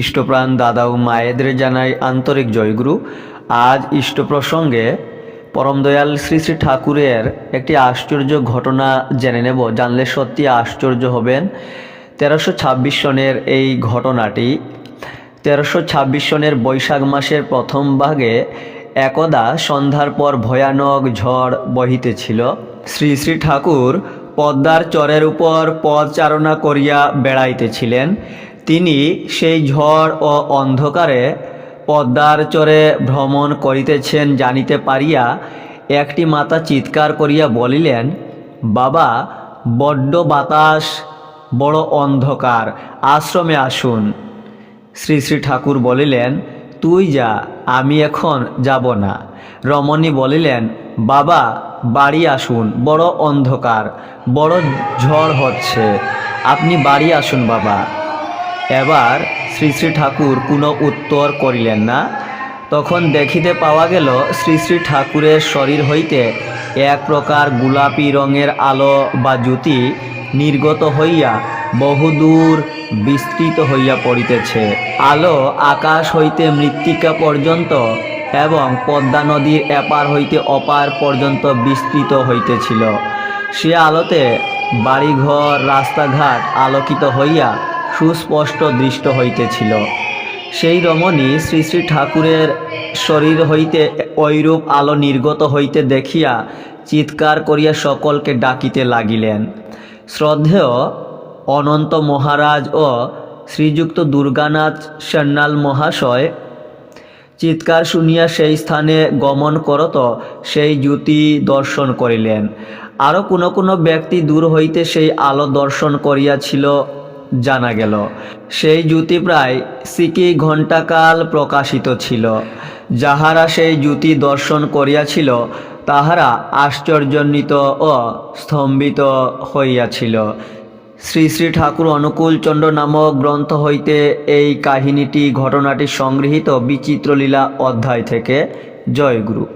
ইষ্টপ্রাণ দাদা ও মায়েদের জানাই আন্তরিক জয়গুরু। আজ ইষ্ট প্রসঙ্গে পরম দয়াল শ্রী শ্রী ঠাকুরের একটি আশ্চর্য ঘটনা জেনে নেব। জানলে সত্যি আশ্চর্য হবেন। তেরোশো ছাব্বিশ সনের এই ঘটনাটি তেরোশো ছাব্বিশ সনের বৈশাখ মাসের প্রথম ভাগে একদা সন্ধ্যার পর ভয়ানক ঝড় বহিতেছিল। শ্রী শ্রী ঠাকুর পদ্মার চরের উপর পদচারণা করিয়া বেড়াইতেছিলেন। তিনি সেই ঝড় ও অন্ধকারে পদ্মার চরে ভ্রমণ করিতেছেন জানিতে পারিয়া একটি মাতা চিৎকার করিয়া বলিলেন, বাবা, বড্ড বাতাস, বড় অন্ধকার, আশ্রমে আসুন। শ্রী শ্রী ঠাকুর বলিলেন, তুই যা, আমি এখন যাব না। রমণী বলিলেন, বাবা, বাড়ি আসুন, বড় অন্ধকার, বড় ঝড় হচ্ছে, আপনি বাড়ি আসুন বাবা। এবার শ্রী শ্রী ঠাকুর কোনো উত্তর করিলেন না। তখন দেখিতে পাওয়া গেল, শ্রী শ্রী ঠাকুরের শরীর হইতে এক প্রকার গোলাপি রঙের আলো বা জ্যোতি নির্গত হইয়া বহুদূর বিস্তৃত হইয়া পড়িতেছে। আলো আকাশ হইতে মৃত্তিকা পর্যন্ত এবং পদ্মা নদীর এপার হইতে অপার পর্যন্ত বিস্তৃত হইতেছিল। সে আলোতে বাড়িঘর, রাস্তাঘাট আলোকিত হইয়া সুস্পষ্ট দৃষ্ট হইতেছিল। সেই রমণী শ্রী শ্রী ঠাকুরের শরীর হইতে ঐরূপ আলো নির্গত হইতে দেখিয়া চিৎকার করিয়া সকলকে ডাকিতে লাগিলেন। শ্রদ্ধেয় অনন্ত মহারাজ ও শ্রীযুক্ত দুর্গানাথ সান্যাল মহাশয়, চিৎকার শুনিয়া সেই স্থানে গমন করত, সেই জ্যোতি দর্শন করিলেন। আরও কোনো কোনো ব্যক্তি দূর হইতে সেই আলো দর্শন করিয়াছিল জানা গেল। সেই জ্যোতি প্রায় সিকি ঘণ্টাকাল প্রকাশিত ছিল। যাহারা সেই জ্যোতি দর্শন করিয়াছিল, তাহারা আশ্চর্যান্বিত ও স্তম্ভিত হইয়াছিল। শ্রী শ্রী ঠাকুর অনুকূলচন্দ্র নামক গ্রন্থ হইতে এই কাহিনীটি, ঘটনাটি সংগৃহীত বিচিত্রলীলা অধ্যায় থেকে। জয় গুরু